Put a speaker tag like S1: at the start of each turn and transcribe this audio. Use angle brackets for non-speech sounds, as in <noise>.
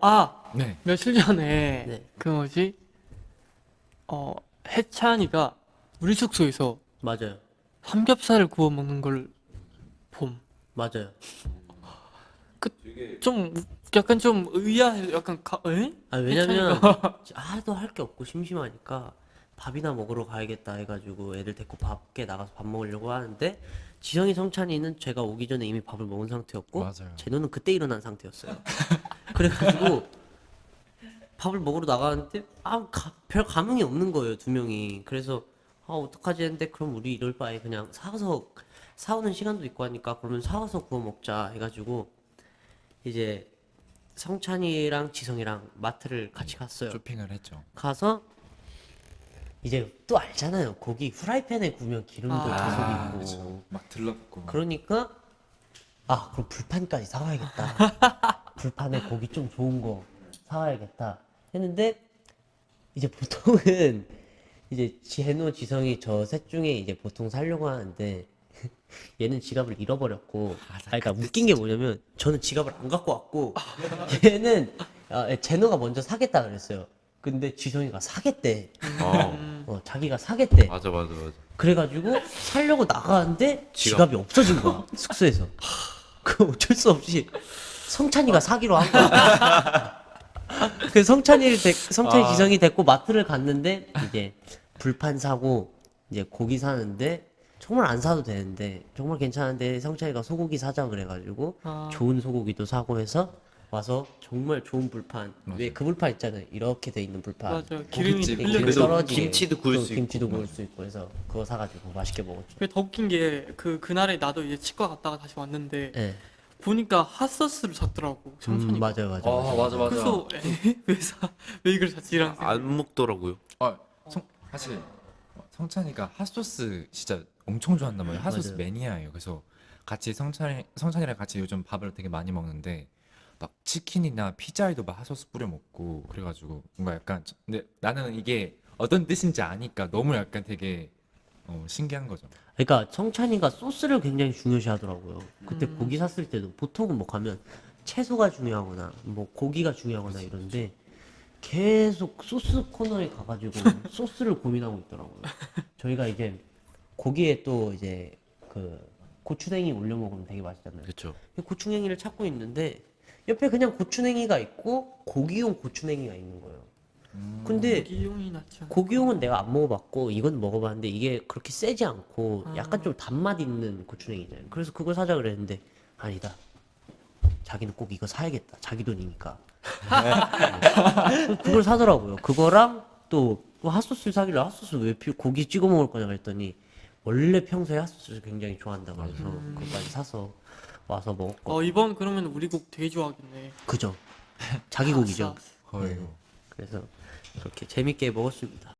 S1: 아
S2: 네.
S1: 며칠 전에
S3: 네.
S1: 그 뭐지 어 해찬이가 우리 숙소에서
S3: 맞아요.
S1: 삼겹살을 구워 먹는 걸 봄.
S3: 맞아요.
S1: 좀 약간 좀 의아해. 약간 가, 에?
S3: 아 왜냐면 <laughs> 하도 할 게 없고 심심하니까 밥이나 먹으러 가야겠다 해가지고 애들 데리고 밖에 나가서 밥 먹으려고 하는데 지성이 성찬이는 제가 오기 전에 이미 밥을 먹은 상태였고
S2: 맞아요.
S3: 제노는 그때 일어난 상태였어요. <laughs> 그래가지고 밥을 먹으러 나가는데 아별 감흥이 없는 거예요 두 명이. 그래서 아 어떡하지 했는데 그럼 우리 이럴 바에 그냥 사와서 사오는 시간도 있고 하니까 그러면 사와서 구워 먹자 해가지고 이제 성찬이랑 지성이랑 마트를 같이 갔어요.
S2: 쇼핑을 했죠.
S3: 가서 이제 또 알잖아요. 고기 후라이팬에 구우면 기름도
S1: 아,
S3: 계속 있고.
S2: 그렇죠. 막 들렀고.
S3: 그러니까 아 그럼 불판까지 사와야겠다. <laughs> 불판에 고기 좀 좋은 거 사와야겠다 했는데 이제 보통은 <laughs> 이제 제노 지성이 저 셋 중에 이제 보통 살려고 하는데 <laughs> 얘는 지갑을 잃어버렸고 아 그러니까 웃긴 게 뭐냐면 저는 지갑을 안 갖고 왔고 <laughs> 얘는 아, 제노가 먼저 사겠다 그랬어요. 근데 지성이가 사겠대.
S4: 어,
S3: 어, 자기가 사겠대.
S4: 맞아, 맞아, 맞아.
S3: 그래가지고 살려고 나가는데
S4: 지갑.
S3: 지갑이 없어진 거야 숙소에서 그 어쩔 수 없이 성찬이가 사기로 한 거야 <laughs> 그 성찬이를 데, 성찬이
S4: 아.
S3: 지성이 데리고 마트를 갔는데 이제 불판 사고 이제 고기 사는데 정말 안 사도 되는데 정말 괜찮은데 성찬이가 소고기 사자 그래가지고
S1: 아.
S3: 좋은 소고기도 사고 해서 와서 정말 좋은 불판 왜 그 불판 있잖아요 이렇게 돼 있는 불판
S1: 맞아요. 기름이
S2: 고깃집.
S1: 흘려.
S3: 기름 떨어지게
S4: 김치도 구울 또수
S3: 김치도
S4: 있고.
S3: 구울 수 있고 그래서 그거 사가지고 맛있게 먹었죠.
S1: 더 웃긴 게 그 그날에 나도 이제 치과 갔다가 다시 왔는데
S3: 예.
S1: 보니까 핫소스를 샀더라고.
S3: 음. 맞아요, 맞아요.
S2: 아, 맞아, 맞아.
S1: 그래서 에? <laughs> 왜 사? 왜 이걸 샀지? 이런 생각.
S4: 안 먹더라고요.
S2: 아, 성, 사실 성찬이가 핫소스 진짜 엄청 좋아한단 말이에요. 핫소스
S3: 맞아요.
S2: 매니아예요. 그래서 같이 성찬이 성찬이랑 같이 요즘 밥을 되게 많이 먹는데 막 치킨이나 피자에도 막 핫소스 뿌려 먹고 그래가지고 뭔가 약간 저- 근데 나는 이게 어떤 뜻인지 아니까 너무 약간 되게 어, 신기한 거죠.
S3: 그러니까 성찬이가 소스를 굉장히 중요시 하더라고요. 그때
S1: 음.
S3: 고기 샀을 때도 보통은 뭐 가면 채소가 중요하거나 뭐 고기가 중요하거나 이런데 계속 소스 코너에 가가지고 <laughs> 소스를 고민하고 있더라고요. 저희가 이제 고기에 또 이제 그 고추냉이 올려 먹으면 되게 맛있잖아요.
S4: 그렇죠.
S3: 고추냉이를 찾고 있는데 옆에 그냥 고추냉이가 있고 고기용 고추냉이가 있는 거예요. 근데
S1: 기용이 낫지 않아?
S3: 고기용은 내가 안 먹어봤고 이건 먹어봤는데 이게 그렇게 세지 않고
S1: 아.
S3: 약간 좀 단맛 있는 고추냉이잖아요. 그래서 그걸 사자 그랬는데 아니다. 자기는 꼭 이거 사야겠다. 자기 돈이니까. <laughs> 그걸 사더라고요. 그거랑 또, 또 핫소스를 사길래 핫소스 왜 피- 고기 찍어 먹을 거냐 그랬더니 원래 평소에 핫소스를 굉장히 좋아한다고 해서 그것까지 사서 와서 먹었고
S1: 어 이번 그러면 우리 곡 되게 좋아하겠네.
S3: 그죠. 자기 곡이죠.
S2: 거의
S3: 그래서 그렇게 재밌게 먹었습니다.